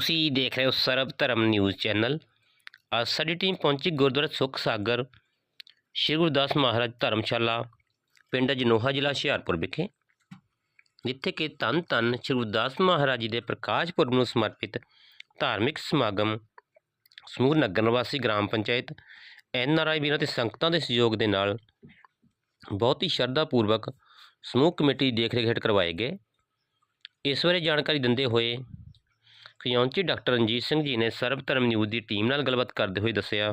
ਤੁਸੀਂ ਦੇਖ ਰਹੇ ਹੋ ਸਰਬ ਧਰਮ ਨਿਊਜ਼ ਚੈਨਲ। ਅੱਜ ਸਾਡੀ ਟੀਮ ਪਹੁੰਚੀ ਗੁਰਦੁਆਰਾ ਸੁੱਖ ਸਾਗਰ, ਸ਼੍ਰੀ ਗੁਰਦਾਸ ਮਹਾਰਾਜ ਧਰਮਸ਼ਾਲਾ, ਪਿੰਡ ਜਨੋਹਾ ਜ਼ਿਲ੍ਹਾ ਹੁਸ਼ਿਆਰਪੁਰ ਵਿਖੇ, ਜਿੱਥੇ ਕਿ ਧੰਨ ਧੰਨ ਸ਼੍ਰੀ ਗੁਰਦਾਸ ਮਹਾਰਾਜ ਜੀ ਦੇ ਪ੍ਰਕਾਸ਼ ਪੁਰਬ ਨੂੰ ਸਮਰਪਿਤ ਧਾਰਮਿਕ ਸਮਾਗਮ, ਸਮੂਹ ਨਗਰ ਨਿਵਾਸੀ gram panchayat, N R I ਵੀਰਾਂ ਤੇ ਸੰਗਤਾਂ ਦੇ ਸਹਿਯੋਗ ਦੇ ਨਾਲ ਬਹੁਤ ਹੀ ਸ਼ਰਧਾ ਪੂਰਵਕ ਸਮੂਹ ਕਮੇਟੀ ਦੀ ਦੇਖ ਰੇਖ ਹੇਠ ਕਰਵਾਏ ਗਏ। ਇਸ ਬਾਰੇ ਜਾਣਕਾਰੀ ਦਿੰਦੇ ਹੋਏ ਖਿਆਉਂਚੀ ਡਾਕਟਰ ਰਣਜੀਤ ਸਿੰਘ ਜੀ ਨੇ ਸਰਬ ਧਰਮ ਨਿਊਜ਼ ਦੀ ਟੀਮ ਨਾਲ ਗੱਲਬਾਤ ਕਰਦੇ ਹੋਏ ਦੱਸਿਆ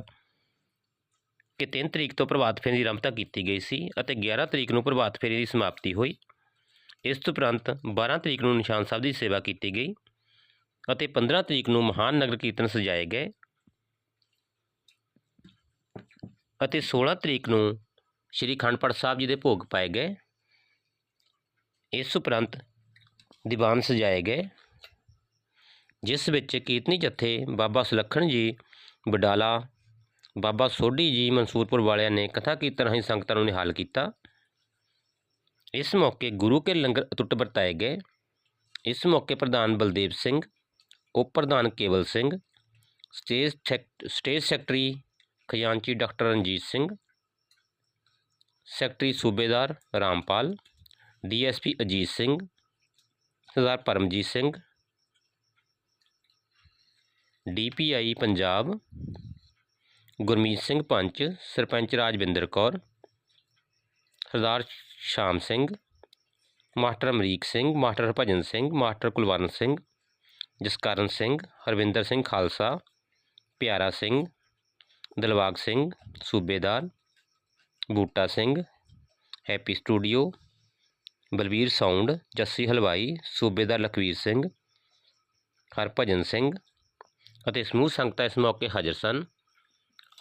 ਕਿ 3 ਤਰੀਕ ਤੋਂ ਪ੍ਰਭਾਤ ਫੇਰੀ ਦੀ ਆਰੰਭਤਾ ਕੀਤੀ ਗਈ ਸੀ ਅਤੇ 11 ਤਰੀਕ ਨੂੰ ਪ੍ਰਭਾਤ ਫੇਰੀ ਦੀ ਸਮਾਪਤੀ ਹੋਈ। ਇਸ ਤੋਂ ਉਪਰੰਤ 12 ਤਰੀਕ ਨੂੰ ਨਿਸ਼ਾਨ ਸਾਹਿਬ ਦੀ ਸੇਵਾ ਕੀਤੀ ਗਈ ਅਤੇ 15 ਤਰੀਕ ਨੂੰ ਮਹਾਨ ਨਗਰ ਕੀਰਤਨ ਸਜਾਏ ਗਏ ਅਤੇ 16 ਤਰੀਕ ਨੂੰ ਸ਼੍ਰੀ ਖੰਡਪੜ ਸਾਹਿਬ ਜੀ ਦੇ ਭੋਗ ਪਾਏ ਗਏ। ਇਸ ਉਪਰੰਤ ਦੀਵਾਨ ਸਜਾਏ ਗਏ ਜਿਸ ਵਿੱਚ ਕੀਰਤਨੀ ਜਥੇ ਬਾਬਾ ਸੁਲੱਖਣ ਜੀ ਬਡਾਲਾ ਬਾਬਾ ਸੋਢੀ ਜੀ ਮਨਸੂਰਪੁਰ ਵਾਲਿਆਂ ਨੇ ਕਥਾ ਕੀਰਤਨ ਰਾਹੀਂ ਸੰਗਤਾਂ ਨੂੰ ਨਿਹਾਲ ਕੀਤਾ ਇਸ ਮੌਕੇ ਗੁਰੂ ਕੇ ਲੰਗਰ ਅਟੁੱਟ ਵਰਤਾਏ ਗਏ ਇਸ ਮੌਕੇ ਪ੍ਰਧਾਨ ਬਲਦੇਵ ਸਿੰਘ ਉਪ ਪ੍ਰਧਾਨ Kewal Singh stage sec- stage secretary ਖਜ਼ਾਨਚੀ ਡਾਕਟਰ ਰਣਜੀਤ ਸਿੰਘ ਸੈਕਟਰੀ ਸੂਬੇਦਾਰ Rampal DSP Ajit Singh Sardar Paramjit Singh DPI Punjab Gurmeet Singh panch sarpanch Rajwinder Kaur Sardar Sham Singh master Amrik Singh master Harbhajan Singh master Kulwant Singh Jaskaran Singh Harvinder Singh Khalsa Piara Singh Dilbag Singh Subedar Boota Singh happy studio Balvir sound Jassi ਹਲਵਾਈ ਸੂਬੇਦਾਰ ਲਖਵੀਰ ਸਿੰਘ ਹਰਭਜਨ ਸਿੰਘ ਅਤੇ ਸਮੂਹ ਸੰਗਤਾਂ ਇਸ ਮੌਕੇ ਹਾਜ਼ਰ ਸਨ।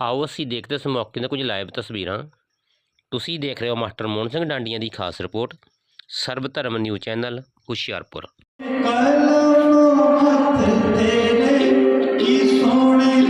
ਆਓ ਅਸੀਂ ਦੇਖਦੇ ਇਸ ਮੌਕੇ ਦੀਆਂ ਕੁਝ ਲਾਈਵ ਤਸਵੀਰਾਂ। ਤੁਸੀਂ ਦੇਖ ਰਹੇ ਹੋ ਮਾਸਟਰ ਮੋਹਨ ਸਿੰਘ ਡਾਂਡੀਆਂ ਦੀ ਖਾਸ ਰਿਪੋਰਟ, ਸਰਬ ਧਰਮ ਨਿਊਜ਼ ਚੈਨਲ, ਹੁਸ਼ਿਆਰਪੁਰ। ਕਲਮ ਹੱਥ ਤੇਰੇ ਕੀ ਸੋਹਣੇ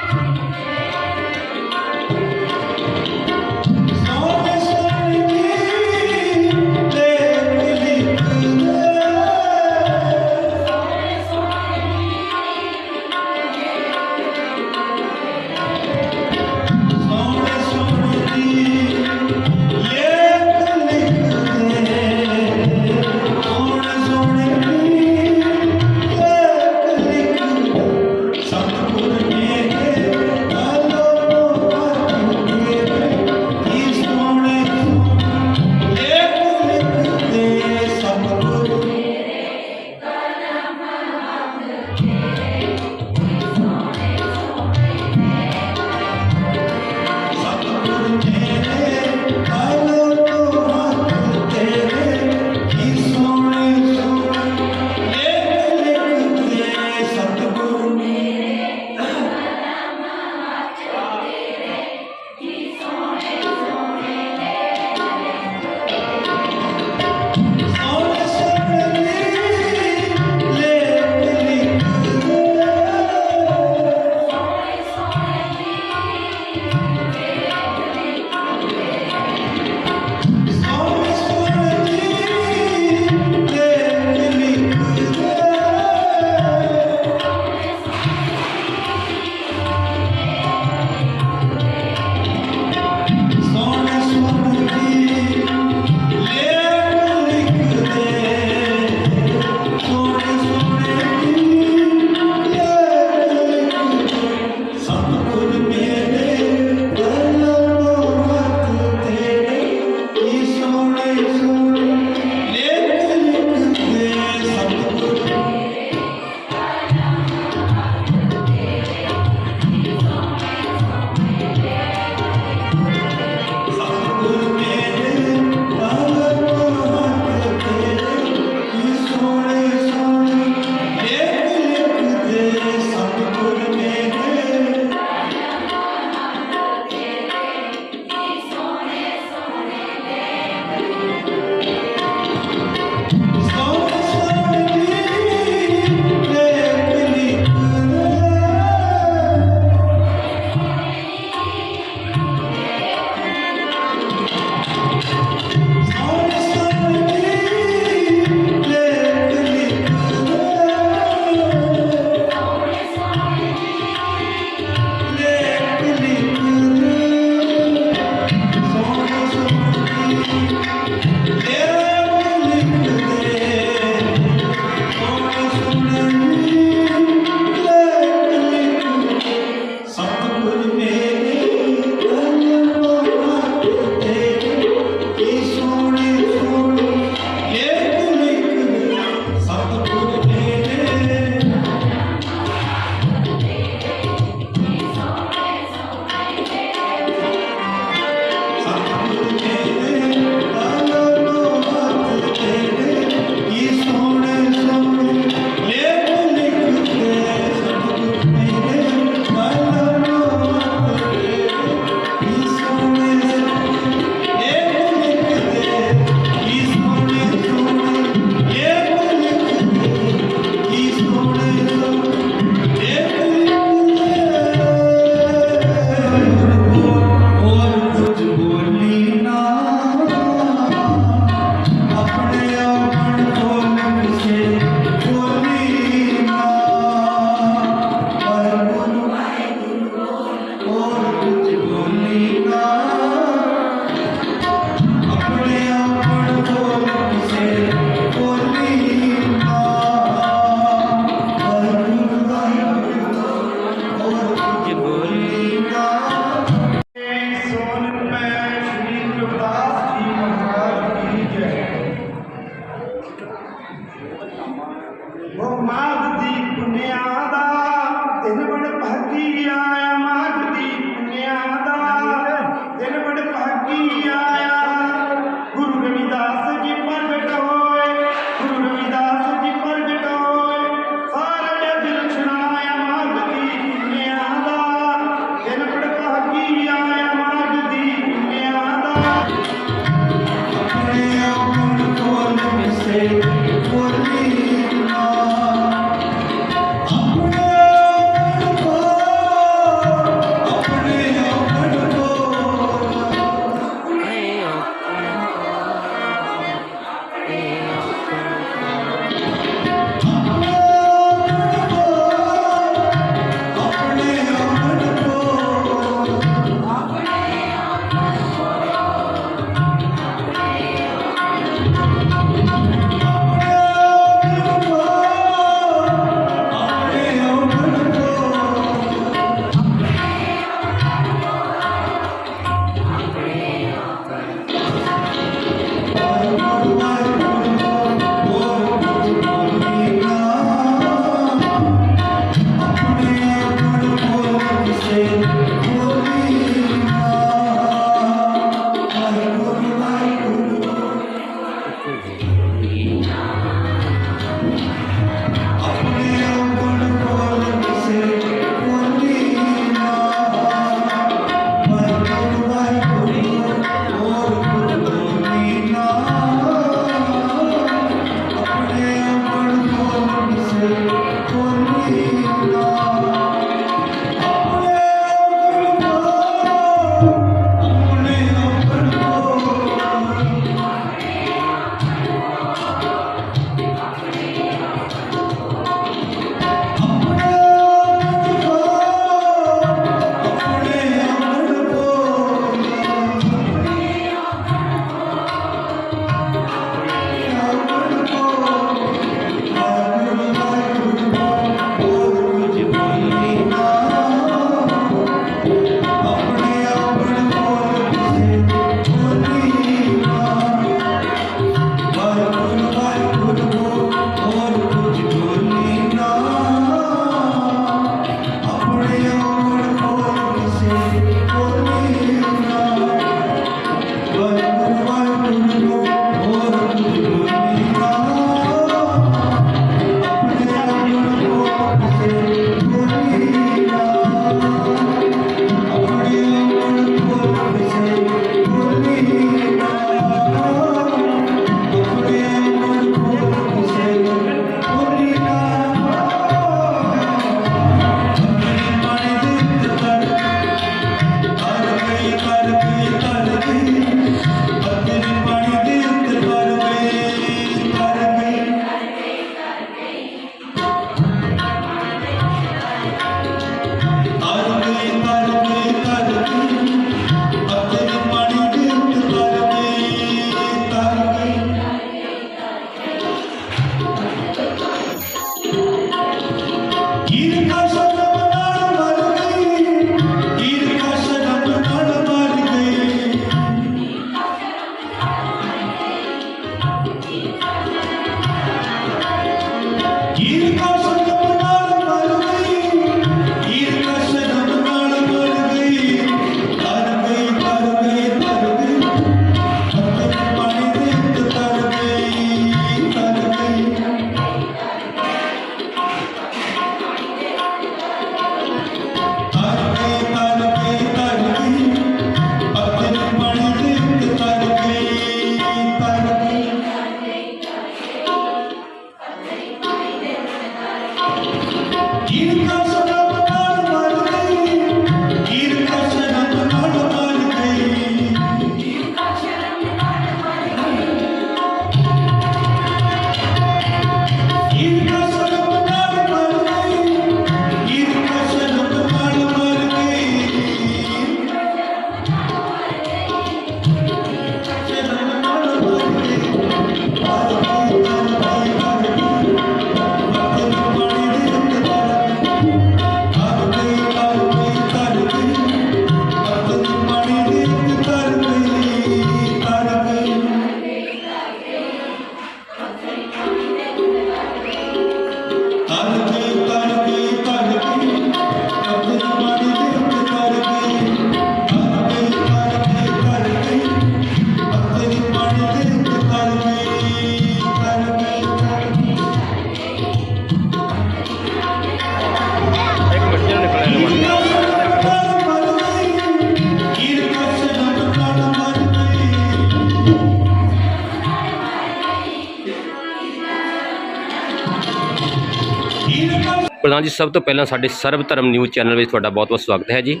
ਪ੍ਰਧਾਨ ਜੀ, ਸਭ ਤੋਂ ਪਹਿਲਾਂ ਸਾਡੇ ਸਰਬ ਧਰਮ ਨਿਊਜ਼ ਚੈਨਲ ਵਿੱਚ ਤੁਹਾਡਾ ਬਹੁਤ ਬਹੁਤ ਸਵਾਗਤ ਹੈ ਜੀ।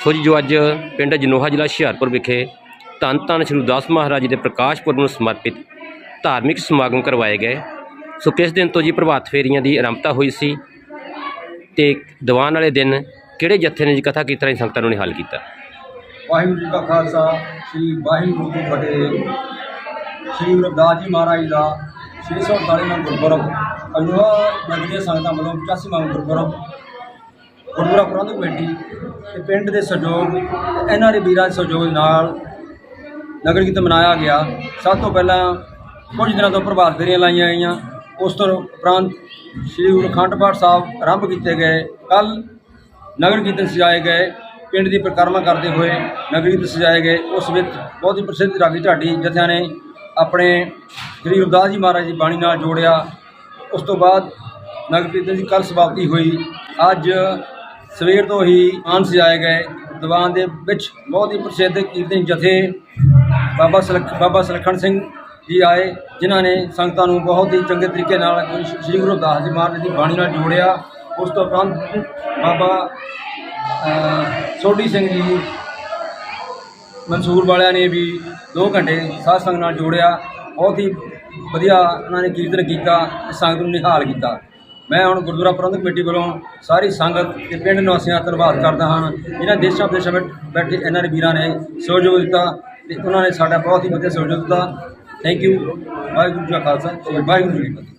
ਸੋ ਜੀ, ਜੋ ਅੱਜ ਪਿੰਡ ਜਨੋਹਾ ਜ਼ਿਲ੍ਹਾ ਹੁਸ਼ਿਆਰਪੁਰ ਵਿਖੇ ਧੰਨ ਧੰਨ ਸ਼੍ਰੀ ਗੁਰਦਾਸ ਮਹਾਰਾਜ ਜੀ ਦੇ ਪ੍ਰਕਾਸ਼ ਪੁਰਬ ਨੂੰ ਸਮਰਪਿਤ ਧਾਰਮਿਕ ਸਮਾਗਮ ਕਰਵਾਏ ਗਏ। ਸੋ ਕਿਸ ਦਿਨ ਤੋਂ ਜੀ ਪ੍ਰਭਾਤ ਫੇਰੀਆਂ ਦੀ ਆਰੰਭਤਾ ਹੋਈ ਸੀ ਤੇ ਦੀਵਾਨ ਵਾਲੇ ਦਿਨ ਕਿਹੜੇ ਜੱਥੇ ਨੇ ਜੀ ਕਥਾ ਕੀਤੀ ਰਾਹੀਂ ਸੰਗਤਾਂ ਨੂੰ ਨਿਹਾਲ ਕੀਤਾ? ਵਾਹਿਗੁਰੂ ਜੀ ਕਾ ਖਾਲਸਾ, ਸ੍ਰੀ ਵਾਹਿਗੁਰੂ ਜੀ ਕੀ ਫਤਿਹ। ਸ੍ਰੀ ਰਵਿਦਾਸ ਜੀ ਮਹਾਰਾਜ ਦਾ 648ਵਾਂ ਗੁਰਪੁਰਬ ਅਜੋਹਾ ਨਗਰੀਆਂ ਸੰਗਤਾਂ ਵੱਲੋਂ 85ਵਾਂ ਗੁਰਪੁਰਬ ਗੁਰਦੁਆਰਾ ਪ੍ਰਬੰਧਕ ਕਮੇਟੀ ਤੇ ਪਿੰਡ ਦੇ ਸਹਿਯੋਗ ਤੇ ਇਹਨਾਂ ਦੇ ਵੀਰਾਂ ਦੇ ਸਹਿਯੋਗ ਨਾਲ ਨਗਰ ਕੀਰਤਨ ਮਨਾਇਆ ਗਿਆ। ਸਭ ਤੋਂ ਪਹਿਲਾਂ ਕੁਝ ਦਿਨਾਂ ਤੋਂ ਪ੍ਰਭਾਤ ਫੇਰੀਆਂ ਲਾਈਆਂ ਗਈਆਂ। ਉਸ ਤੋਂ ਉਪਰੰਤ ਸ੍ਰੀ ਗੁਰੂ ਅਖੰਡ ਪਾਠ ਸਾਹਿਬ ਆਰੰਭ ਕੀਤੇ ਗਏ। ਕੱਲ ਨਗਰ ਕੀਰਤਨ ਸਜਾਏ ਗਏ। ਪਿੰਡ ਦੀ ਪਰਿਕਰਮਾ ਕਰਦੇ ਹੋਏ ਨਗਰ ਕੀਰਤਨ ਸਜਾਏ ਗਏ। ਉਸ ਵਿੱਚ ਬਹੁਤ ਹੀ ਪ੍ਰਸਿੱਧ ਰਾਗੀ ਢਾਡੀ ਜਥਿਆਂ ਨੇ ਆਪਣੇ ਸ੍ਰੀ ਗੁਰਦਾਸ ਜੀ ਮਹਾਰਾਜ ਦੀ ਬਾਣੀ ਨਾਲ ਜੋੜਿਆ। ਉਸ ਤੋਂ ਬਾਅਦ ਨਗਰ ਕੀਰਤਨ ਦੀ ਕੱਲ ਸਮਾਪਤੀ ਹੋਈ। ਅੱਜ ਸਵੇਰ ਤੋਂ ਹੀ ਆਨ ਸਜਾਏ ਗਏ। ਦੀਵਾਨ ਦੇ ਵਿੱਚ ਬਹੁਤ ਹੀ ਪ੍ਰਸਿੱਧ ਕੀਰਤਨ ਜਥੇ ਬਾਬਾ ਸਲਖ, ਬਾਬਾ ਸੁਲੱਖਣ ਸਿੰਘ ਜੀ ਆਏ, ਜਿਨ੍ਹਾਂ ਨੇ ਸੰਗਤਾਂ ਨੂੰ ਬਹੁਤ ਹੀ ਚੰਗੇ ਤਰੀਕੇ ਨਾਲ ਸ੍ਰੀ ਗੁਰੂ ਦਾਸ ਜੀ ਮਹਾਰਾਜ ਦੀ ਬਾਣੀ ਨਾਲ ਜੋੜਿਆ। ਉਸ ਤੋਂ ਉਪਰੰਤ ਬਾਬਾ ਸੋਢੀ ਸਿੰਘ ਜੀ, ਮਨਸੂਰ ਵਾਲਿਆਂ ਨੇ ਵੀ 2 ਘੰਟੇ ਸਾਧ ਸੰਗਤ ਨਾਲ ਜੋੜਿਆ। ਬਹੁਤ ਹੀ ਵਧੀਆ ਉਹਨਾਂ ਨੇ ਕੀਰਤਨ ਕੀਤਾ ਤੇ ਸੰਗਤ ਨੂੰ ਨਿਹਾਲ ਕੀਤਾ। ਮੈਂ ਹੁਣ ਗੁਰਦੁਆਰਾ ਪ੍ਰਬੰਧਕ ਕਮੇਟੀ ਵੱਲੋਂ ਸਾਰੀ ਸੰਗਤ ਤੇ ਪਿੰਡ ਨਿਵਾਸੀਆਂ ਦਾ ਧੰਨਵਾਦ ਕਰਦਾ ਹਾਂ। ਇਹਨਾਂ ਦੇਸ਼ਾਂ ਵਿਦੇਸ਼ਾਂ ਵਿੱਚ ਬੈਠੇ ਇਹਨਾਂ ਦੇ ਵੀਰਾਂ ਨੇ ਸਹਿਯੋਗ ਦਿੱਤਾ ਤੇ ਉਹਨਾਂ ਨੇ ਸਾਡਾ ਬਹੁਤ ਹੀ ਵਧੀਆ ਸਹਿਯੋਗ ਦਿੱਤਾ। ਥੈਂਕ ਯੂ ਵਾਹਿਗੁਰੂ ਜੀ ਕਾ ਖਾਲਸਾ। ਸ੍ਰੀ ਵਾਹਿਗੁਰੂ ਜੀ ਕੀ ਫਤਿਹ।